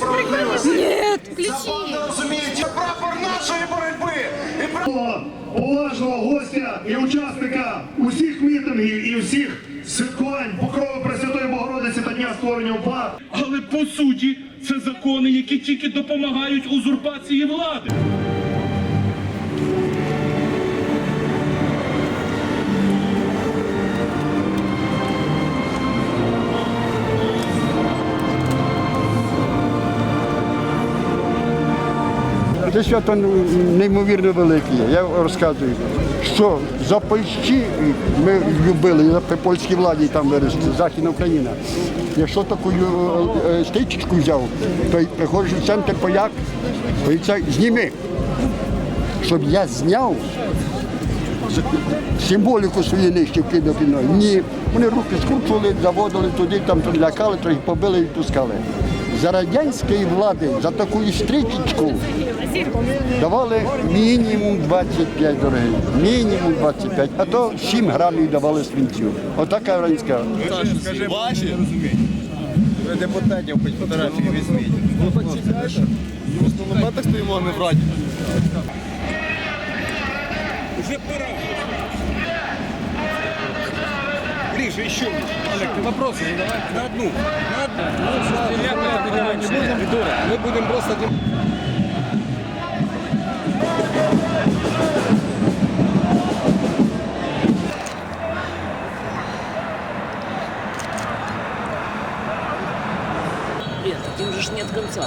справедливості. Нет, включи. Закон не розуміють прапор нашої боротьби. І прапор поважного гостя і учасника усіх мітингів і всіх святкувань Покрови Пресвятої Богородиці та Дня створення УПА. Але по суті це закони, які тільки допомагають узурпації влади. Це свято неймовірно велике. Я розказую, що за Польщі ми любили, при польській владі там виросли Західна Україна. Якщо таку е, стичку взяв, то й приходиш в центр поляк, то це зніми. Щоб я зняв символіку свої нижче кидав під ноги. Ні. Вони руки скручували, заводили туди, там лякали, трохи побили і відпускали. За радянської влади, за таку стрічечку давали мінімум 25 дорогих. Мінімум 25, а то 7 грамів давали свинцю. Отака радянська. Ваші? Ви депутатів хоч фотографії візьміть. Ну, так стоїмо, а не в раді. Уже пора. Ближе, еще. Олег, ты вопросы задавай. На одну. На одну. Мы будем просто... Блин, таким же ж нет конца.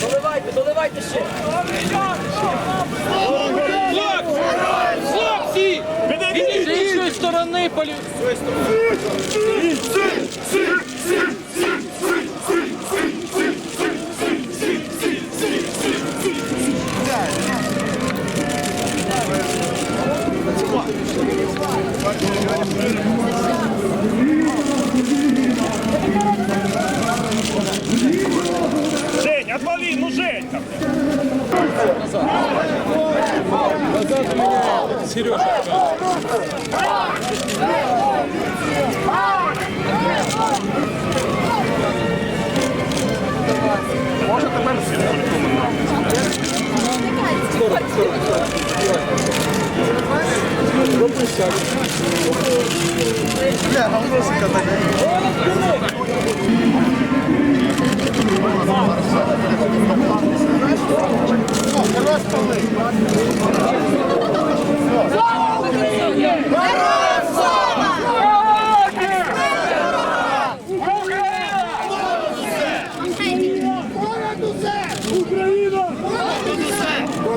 Доливайте, доливайте ще. Хлопці! З іншої сторони полю. Понад усе! Україна!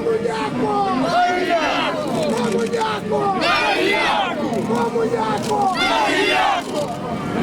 Hallelujah.